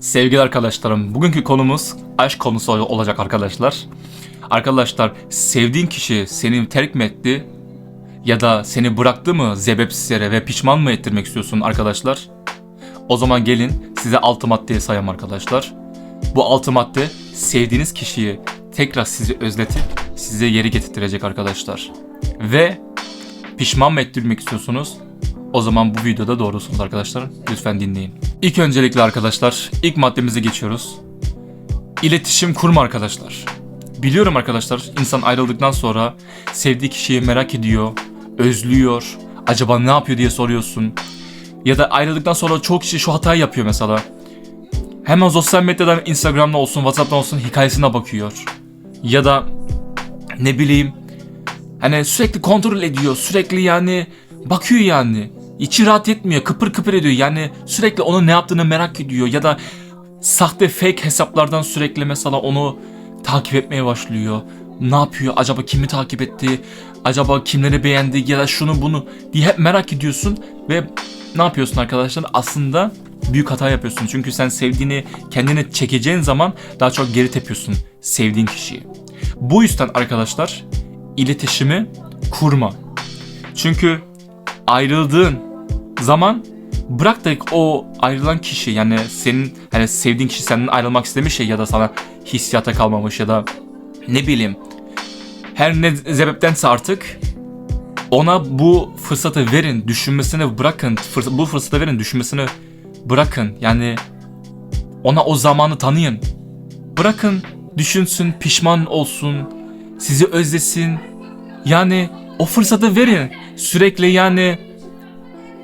Sevgili arkadaşlarım, bugünkü konumuz aşk konusu ol- olacak arkadaşlar. Arkadaşlar, sevdiğin kişi seni terk mi etti ya da seni bıraktı mı sebepsiz yere ve pişman mı ettirmek istiyorsun arkadaşlar? O zaman gelin size altı maddeyi sayayım arkadaşlar. Bu altı madde sevdiğiniz kişiyi tekrar sizi özletip size yeri getirtirecek arkadaşlar. Ve pişman mı ettirmek istiyorsunuz? O zaman bu videoda doğrusunuz arkadaşlar. Lütfen dinleyin. İlk öncelikle arkadaşlar ilk maddemize geçiyoruz. İletişim kurma arkadaşlar. Biliyorum arkadaşlar insan ayrıldıktan sonra sevdiği kişiyi merak ediyor, özlüyor, acaba ne yapıyor diye soruyorsun. Ya da ayrıldıktan sonra çoğu kişi şu hatayı yapıyor mesela. Hemen sosyal medyadan Instagram'da olsun, Whatsapp'tan olsun hikayesine bakıyor. Ya da ne bileyim Hani sürekli kontrol ediyor. Sürekli yani bakıyor yani. İçi rahat etmiyor. Kıpır kıpır ediyor. Yani sürekli onun ne yaptığını merak ediyor. Ya da sahte fake hesaplardan sürekli mesela onu takip etmeye başlıyor. Ne yapıyor? Acaba kimi takip etti? Acaba kimleri beğendi ya da şunu bunu diye hep merak ediyorsun ve ne yapıyorsun arkadaşlar? Aslında büyük hata yapıyorsun. Çünkü sen sevdiğini kendine çekeceğin zaman daha çok geri tepiyorsun sevdiğin kişiyi. Bu yüzden arkadaşlar iletişimi kurma. Çünkü ayrıldığın zaman bırak da o ayrılan kişi yani senin hani sevdiğin kişi senden ayrılmak istemiş ya ya da sana hissiyata kalmamış ya da ne bileyim her ne sebeptense artık ona bu fırsatı verin, düşünmesini bırakın. Fırs- bu fırsatı verin, düşünmesini bırakın. Yani ona o zamanı tanıyın. Bırakın, düşünsün, pişman olsun, sizi özlesin. Yani o fırsatı verin. Sürekli yani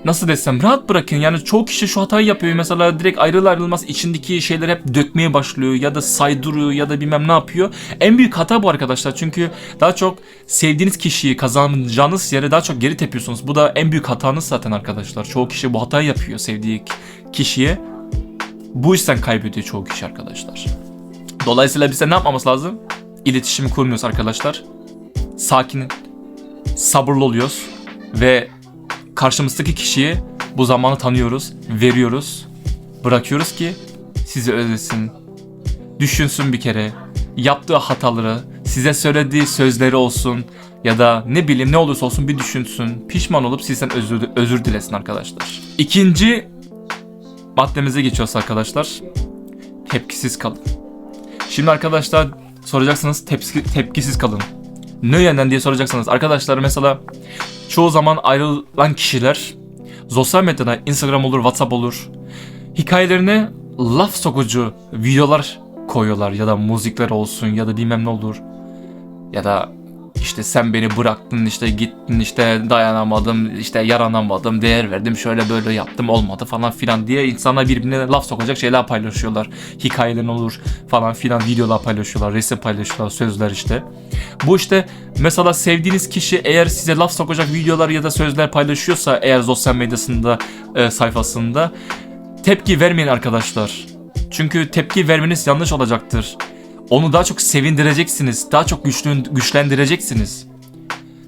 nasıl desem rahat bırakın. Yani çoğu kişi şu hatayı yapıyor. Mesela direkt ayrılır ayrılmaz içindeki şeyler hep dökmeye başlıyor ya da saydırıyor ya da bilmem ne yapıyor. En büyük hata bu arkadaşlar. Çünkü daha çok sevdiğiniz kişiyi kazanacağınız yere daha çok geri tepiyorsunuz. Bu da en büyük hatanız zaten arkadaşlar. Çoğu kişi bu hatayı yapıyor sevdiği kişiye. Bu yüzden kaybediyor çoğu kişi arkadaşlar. Dolayısıyla bize ne yapmamız lazım? İletişimi kurmuyoruz arkadaşlar. Sakin, sabırlı oluyoruz ve karşımızdaki kişiyi bu zamanı tanıyoruz, veriyoruz, bırakıyoruz ki sizi özlesin, düşünsün bir kere, yaptığı hataları, size söylediği sözleri olsun ya da ne bileyim ne olursa olsun bir düşünsün, pişman olup sizden özür, özür dilesin arkadaşlar. İkinci maddemize geçiyoruz arkadaşlar. Tepkisiz kalın. Şimdi arkadaşlar soracaksınız tepki, tepkisiz kalın. Ne yönden diye soracaksınız. Arkadaşlar mesela çoğu zaman ayrılan kişiler sosyal medyada Instagram olur, WhatsApp olur. Hikayelerine laf sokucu videolar koyuyorlar ya da müzikler olsun ya da bilmem ne olur. Ya da işte sen beni bıraktın işte gittin işte dayanamadım işte yaranamadım değer verdim şöyle böyle yaptım olmadı falan filan diye insanlar birbirine laf sokacak şeyler paylaşıyorlar. Hikayeler olur falan filan videolar paylaşıyorlar resim paylaşıyorlar sözler işte. Bu işte mesela sevdiğiniz kişi eğer size laf sokacak videolar ya da sözler paylaşıyorsa eğer sosyal medyasında e, sayfasında tepki vermeyin arkadaşlar. Çünkü tepki vermeniz yanlış olacaktır. Onu daha çok sevindireceksiniz. Daha çok güçlü, güçlendireceksiniz.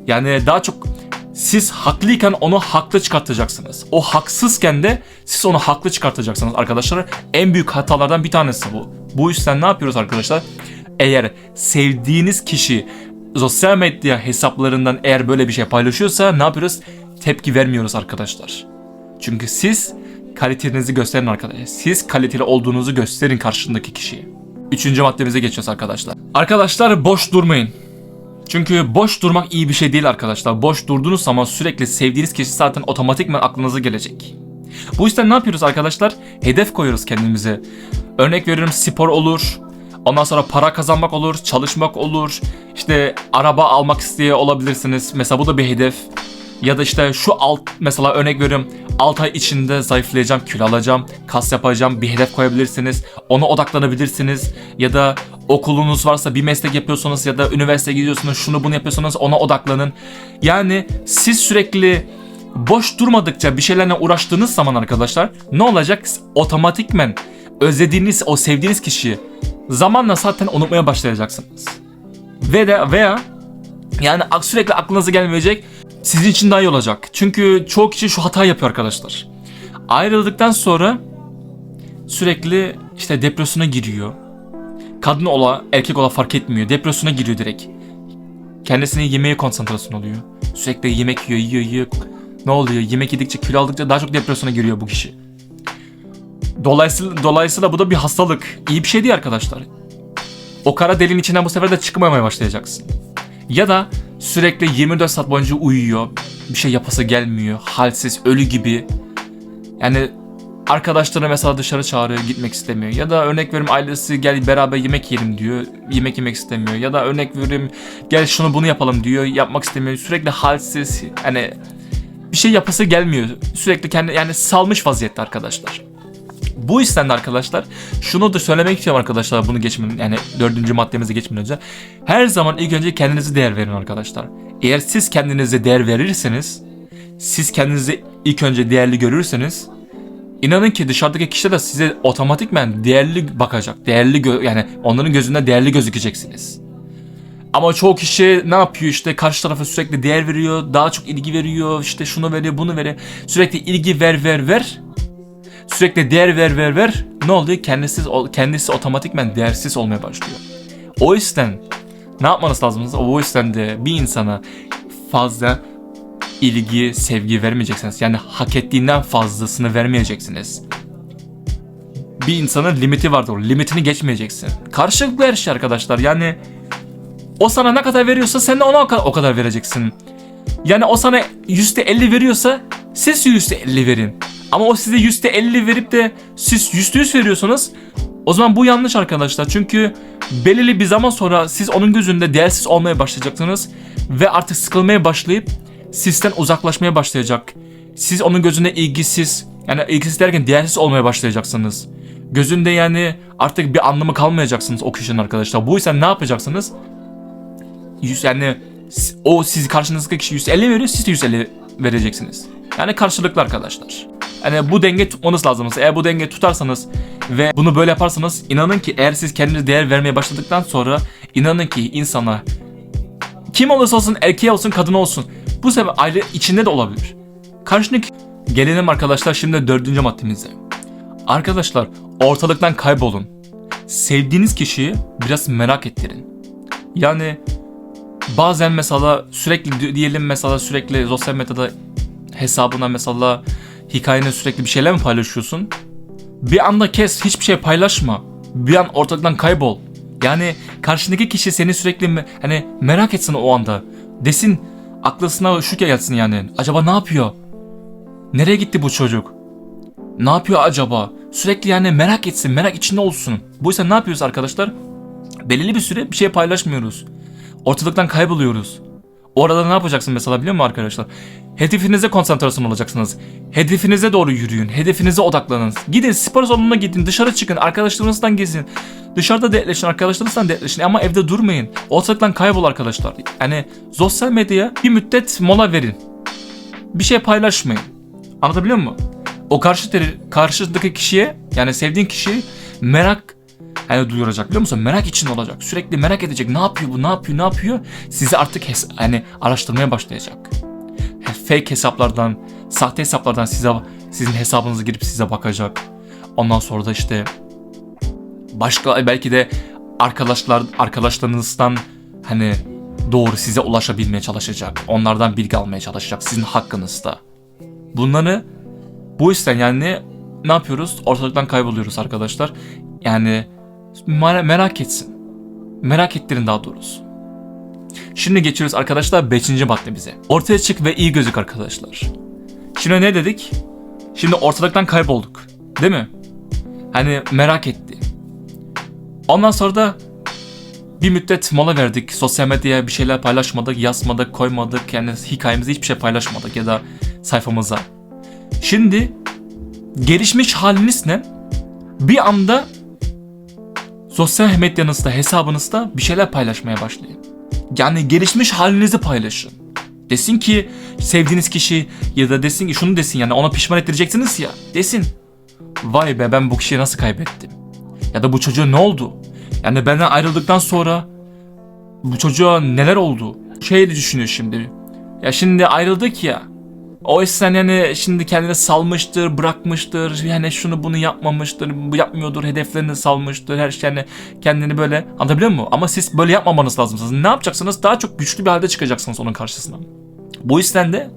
Yani daha çok siz haklıyken onu haklı çıkartacaksınız. O haksızken de siz onu haklı çıkartacaksınız arkadaşlar. En büyük hatalardan bir tanesi bu. Bu yüzden ne yapıyoruz arkadaşlar? Eğer sevdiğiniz kişi sosyal medya hesaplarından eğer böyle bir şey paylaşıyorsa ne yapıyoruz? Tepki vermiyoruz arkadaşlar. Çünkü siz kalitenizi gösterin arkadaşlar. Siz kaliteli olduğunuzu gösterin karşındaki kişiye. Üçüncü maddemize geçiyoruz arkadaşlar. Arkadaşlar boş durmayın. Çünkü boş durmak iyi bir şey değil arkadaşlar. Boş durduğunuz zaman sürekli sevdiğiniz kişi zaten otomatikman aklınıza gelecek. Bu yüzden ne yapıyoruz arkadaşlar? Hedef koyuyoruz kendimize. Örnek veriyorum spor olur. Ondan sonra para kazanmak olur, çalışmak olur. İşte araba almak isteye olabilirsiniz. Mesela bu da bir hedef. Ya da işte şu alt mesela örnek veriyorum 6 ay içinde zayıflayacağım, kilo alacağım, kas yapacağım bir hedef koyabilirsiniz. Ona odaklanabilirsiniz. Ya da okulunuz varsa bir meslek yapıyorsanız ya da üniversiteye gidiyorsunuz şunu bunu yapıyorsanız ona odaklanın. Yani siz sürekli boş durmadıkça bir şeylerle uğraştığınız zaman arkadaşlar ne olacak? Otomatikmen özlediğiniz o sevdiğiniz kişiyi zamanla zaten unutmaya başlayacaksınız. Ve de veya yani sürekli aklınıza gelmeyecek sizin için daha iyi olacak. Çünkü çoğu kişi şu hata yapıyor arkadaşlar. Ayrıldıktan sonra sürekli işte depresyona giriyor. Kadın ola erkek ola fark etmiyor. Depresyona giriyor direkt. Kendisine yemeğe konsantrasyon oluyor. Sürekli yemek yiyor, yiyor, yiyor. Ne oluyor? Yemek yedikçe, kilo aldıkça daha çok depresyona giriyor bu kişi. Dolayısıyla, dolayısıyla bu da bir hastalık. İyi bir şey değil arkadaşlar. O kara deliğin içinden bu sefer de çıkmamaya başlayacaksın. Ya da sürekli 24 saat boyunca uyuyor. Bir şey yapası gelmiyor. Halsiz, ölü gibi. Yani arkadaşları mesela dışarı çağırıyor gitmek istemiyor. Ya da örnek veriyorum ailesi gel beraber yemek yiyelim diyor. Yemek yemek istemiyor. Ya da örnek veriyorum gel şunu bunu yapalım diyor. Yapmak istemiyor. Sürekli halsiz. Yani bir şey yapası gelmiyor. Sürekli kendi yani salmış vaziyette arkadaşlar. Bu yüzden de arkadaşlar şunu da söylemek istiyorum arkadaşlar bunu geçmeden yani dördüncü maddemize geçmeden önce. Her zaman ilk önce kendinize değer verin arkadaşlar. Eğer siz kendinize değer verirseniz siz kendinizi ilk önce değerli görürseniz inanın ki dışarıdaki kişi de size otomatikmen değerli bakacak. Değerli yani onların gözünde değerli gözükeceksiniz. Ama çoğu kişi ne yapıyor işte karşı tarafa sürekli değer veriyor, daha çok ilgi veriyor, işte şunu veriyor, bunu veriyor. Sürekli ilgi ver ver ver. Sürekli değer ver ver ver. Ne oluyor? Kendisi kendisi otomatikmen değersiz olmaya başlıyor. O yüzden ne yapmanız lazım? O yüzden de bir insana fazla ilgi, sevgi vermeyeceksiniz. Yani hak ettiğinden fazlasını vermeyeceksiniz. Bir insanın limiti vardır. Limitini geçmeyeceksin. Karşılıklı her şey arkadaşlar. Yani o sana ne kadar veriyorsa sen de ona o kadar vereceksin. Yani o sana %50 veriyorsa siz %50 verin. Ama o size %50 verip de siz %100 veriyorsanız o zaman bu yanlış arkadaşlar. Çünkü belirli bir zaman sonra siz onun gözünde değersiz olmaya başlayacaksınız ve artık sıkılmaya başlayıp sizden uzaklaşmaya başlayacak. Siz onun gözünde ilgisiz, yani ilgisiz derken değersiz olmaya başlayacaksınız. Gözünde yani artık bir anlamı kalmayacaksınız o kişinin arkadaşlar. Bu yüzden ne yapacaksınız? Yüz- yani o siz karşınızdaki kişi 150 veriyor, siz de 150 vereceksiniz. Yani karşılıklı arkadaşlar. Yani bu denge tutmanız lazım. Eğer bu denge tutarsanız ve bunu böyle yaparsanız inanın ki eğer siz kendinize değer vermeye başladıktan sonra inanın ki insana kim olursa olsun erkeğe olsun kadın olsun bu sefer aile içinde de olabilir. Karşındaki gelelim arkadaşlar şimdi dördüncü maddemize. Arkadaşlar ortalıktan kaybolun. Sevdiğiniz kişiyi biraz merak ettirin. Yani bazen mesela sürekli diyelim mesela sürekli sosyal medyada hesabına mesela hikayene sürekli bir şeyler mi paylaşıyorsun? Bir anda kes hiçbir şey paylaşma. Bir an ortalıktan kaybol. Yani karşındaki kişi seni sürekli hani merak etsin o anda. Desin aklısına şu gelsin yani. Acaba ne yapıyor? Nereye gitti bu çocuk? Ne yapıyor acaba? Sürekli yani merak etsin, merak içinde olsun. Bu yüzden ne yapıyoruz arkadaşlar? Belirli bir süre bir şey paylaşmıyoruz. Ortalıktan kayboluyoruz. Orada ne yapacaksın mesela biliyor musun arkadaşlar? Hedefinize konsantrasyon olacaksınız. Hedefinize doğru yürüyün. Hedefinize odaklanın. Gidin spor salonuna gidin. Dışarı çıkın. Arkadaşlarınızdan gezin. Dışarıda dertleşin. Arkadaşlarınızdan dertleşin. Ama evde durmayın. Ortalıktan kaybol arkadaşlar. Yani sosyal medyaya bir müddet mola verin. Bir şey paylaşmayın. Anlatabiliyor muyum? O karşı teri- karşıdaki kişiye yani sevdiğin kişiyi merak hani duyuracak biliyor musun? Merak için olacak. Sürekli merak edecek. Ne yapıyor bu? Ne yapıyor? Ne yapıyor? Sizi artık hani araştırmaya başlayacak. Fake hesaplardan, sahte hesaplardan size sizin hesabınıza girip size bakacak. Ondan sonra da işte başka belki de arkadaşlar arkadaşlarınızdan hani doğru size ulaşabilmeye çalışacak. Onlardan bilgi almaya çalışacak sizin hakkınızda. Bunları bu yüzden yani ne yapıyoruz? Ortalıktan kayboluyoruz arkadaşlar. Yani merak etsin. Merak ettirin daha doğrusu. Şimdi geçiyoruz arkadaşlar 5. maddemize. Ortaya çık ve iyi gözük arkadaşlar. Şimdi ne dedik? Şimdi ortalıktan kaybolduk. Değil mi? Hani merak etti. Ondan sonra da bir müddet mola verdik. Sosyal medyaya bir şeyler paylaşmadık, yazmadık, koymadık. Yani hikayemizi hiçbir şey paylaşmadık ya da sayfamıza. Şimdi gelişmiş haliniz ne? Bir anda sosyal medyanızda, hesabınızda bir şeyler paylaşmaya başlayın. Yani gelişmiş halinizi paylaşın. Desin ki sevdiğiniz kişi ya da desin ki şunu desin yani ona pişman ettireceksiniz ya. Desin. Vay be ben bu kişiyi nasıl kaybettim? Ya da bu çocuğa ne oldu? Yani benden ayrıldıktan sonra bu çocuğa neler oldu? Şey düşünüyor şimdi. Ya şimdi ayrıldık ya. O yüzden yani şimdi kendini salmıştır, bırakmıştır, yani şunu bunu yapmamıştır, bu yapmıyordur, hedeflerini salmıştır, her şey yani kendini böyle anlatabiliyor muyum? Ama siz böyle yapmamanız lazım. Siz ne yapacaksınız? Daha çok güçlü bir halde çıkacaksınız onun karşısına. Bu yüzden de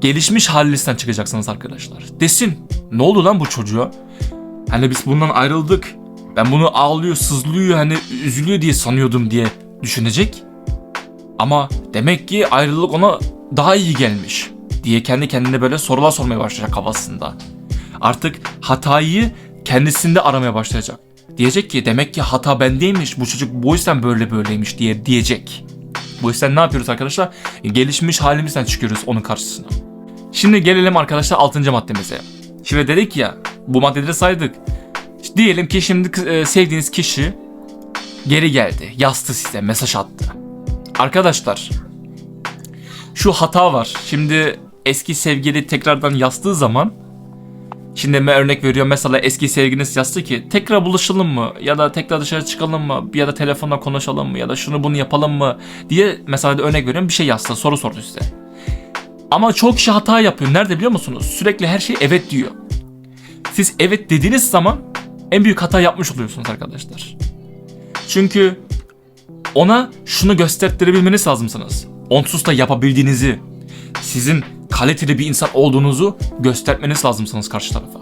gelişmiş halinizden çıkacaksınız arkadaşlar. Desin, ne oldu lan bu çocuğa? Hani biz bundan ayrıldık. Ben bunu ağlıyor, sızlıyor, hani üzülüyor diye sanıyordum diye düşünecek. Ama demek ki ayrılık ona daha iyi gelmiş diye kendi kendine böyle sorular sormaya başlayacak kafasında. Artık hatayı kendisinde aramaya başlayacak. Diyecek ki demek ki hata bendeymiş bu çocuk bu yüzden böyle böyleymiş diye diyecek. Bu yüzden ne yapıyoruz arkadaşlar? Gelişmiş halimizden çıkıyoruz onun karşısına. Şimdi gelelim arkadaşlar 6. maddemize. Şimdi dedik ya bu maddeleri saydık. İşte diyelim ki şimdi e, sevdiğiniz kişi geri geldi. Yazdı size mesaj attı. Arkadaşlar şu hata var. Şimdi eski sevgili tekrardan yazdığı zaman Şimdi ben örnek veriyorum mesela eski sevgiliniz yazdı ki tekrar buluşalım mı ya da tekrar dışarı çıkalım mı ya da telefonla konuşalım mı ya da şunu bunu yapalım mı diye mesela örnek veriyorum bir şey yazsa soru sordu size. Ama çok kişi hata yapıyor. Nerede biliyor musunuz? Sürekli her şey evet diyor. Siz evet dediğiniz zaman en büyük hata yapmış oluyorsunuz arkadaşlar. Çünkü ona şunu gösterttirebilmeniz lazımsınız. Onsuz da yapabildiğinizi, sizin kaliteli bir insan olduğunuzu göstermeniz lazımsınız karşı tarafa.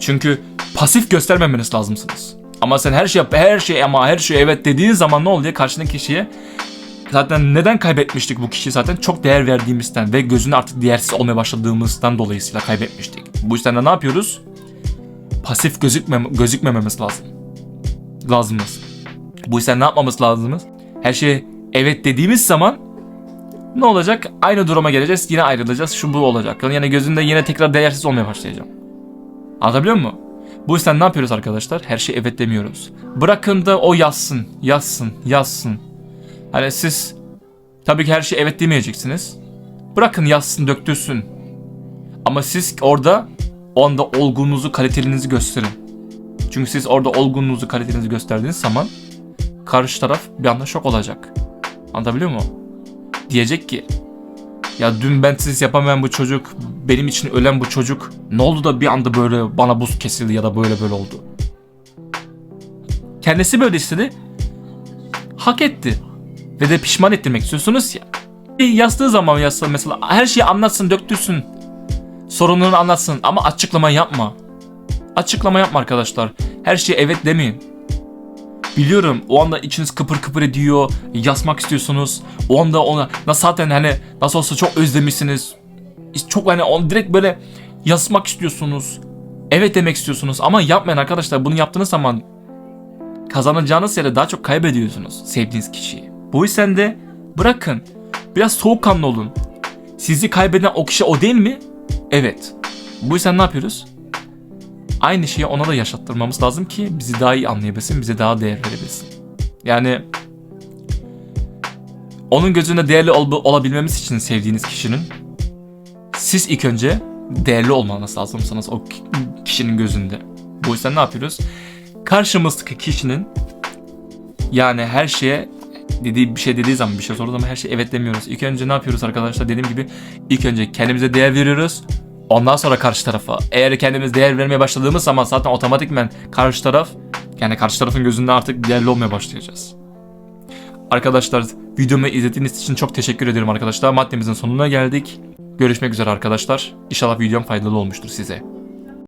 Çünkü pasif göstermemeniz lazımsınız. Ama sen her şey her şey ama her şey evet dediğin zaman ne oluyor karşındaki kişiye? Zaten neden kaybetmiştik bu kişiyi zaten çok değer verdiğimizden ve gözüne artık değersiz olmaya başladığımızdan dolayısıyla kaybetmiştik. Bu yüzden de ne yapıyoruz? Pasif gözükmem gözükmememiz lazım. Lazımız. Bu yüzden ne yapmamız lazımız? Her şeye evet dediğimiz zaman ne olacak? Aynı duruma geleceğiz. Yine ayrılacağız. Şu bu olacak. Yani gözünde yine tekrar değersiz olmaya başlayacağım. Anlatabiliyor muyum? Bu yüzden ne yapıyoruz arkadaşlar? Her şey evet demiyoruz. Bırakın da o yazsın, yazsın, yazsın. Hani siz tabii ki her şey evet demeyeceksiniz. Bırakın yazsın, döktürsün. Ama siz orada o anda olgunluğunuzu, kalitenizi gösterin. Çünkü siz orada olgunluğunuzu, kalitenizi gösterdiğiniz zaman karşı taraf bir anda şok olacak. Anlatabiliyor muyum? Diyecek ki ya dün ben siz yapamayan bu çocuk, benim için ölen bu çocuk ne oldu da bir anda böyle bana buz kesildi ya da böyle böyle oldu. Kendisi böyle istedi. Hak etti. Ve de pişman ettirmek istiyorsunuz ya. Yazdığı zaman yazsa mesela her şeyi anlatsın, döktürsün. Sorunlarını anlatsın ama açıklama yapma. Açıklama yapma arkadaşlar. Her şeye evet demeyin. Biliyorum o anda içiniz kıpır kıpır ediyor. Yazmak istiyorsunuz. O anda ona nasıl zaten hani nasıl olsa çok özlemişsiniz. Çok hani on direkt böyle yazmak istiyorsunuz. Evet demek istiyorsunuz ama yapmayın arkadaşlar. Bunu yaptığınız zaman kazanacağınız yere daha çok kaybediyorsunuz sevdiğiniz kişiyi. Bu yüzden de bırakın. Biraz soğukkanlı olun. Sizi kaybeden o kişi o değil mi? Evet. Bu yüzden ne yapıyoruz? Aynı şeyi ona da yaşattırmamız lazım ki bizi daha iyi anlayabilsin, bize daha değer verebilsin. Yani onun gözünde değerli ol- olabilmemiz için sevdiğiniz kişinin siz ilk önce değerli olmanız lazımsınız o ki- kişinin gözünde. Bu yüzden ne yapıyoruz? Karşımızdaki kişinin yani her şeye dediği bir şey dediği zaman bir şey sorduğu zaman her şey evet demiyoruz. İlk önce ne yapıyoruz arkadaşlar? Dediğim gibi ilk önce kendimize değer veriyoruz. Ondan sonra karşı tarafa. Eğer kendimiz değer vermeye başladığımız zaman zaten otomatikmen karşı taraf yani karşı tarafın gözünde artık değerli olmaya başlayacağız. Arkadaşlar videomu izlediğiniz için çok teşekkür ederim arkadaşlar. Maddemizin sonuna geldik. Görüşmek üzere arkadaşlar. İnşallah videom faydalı olmuştur size.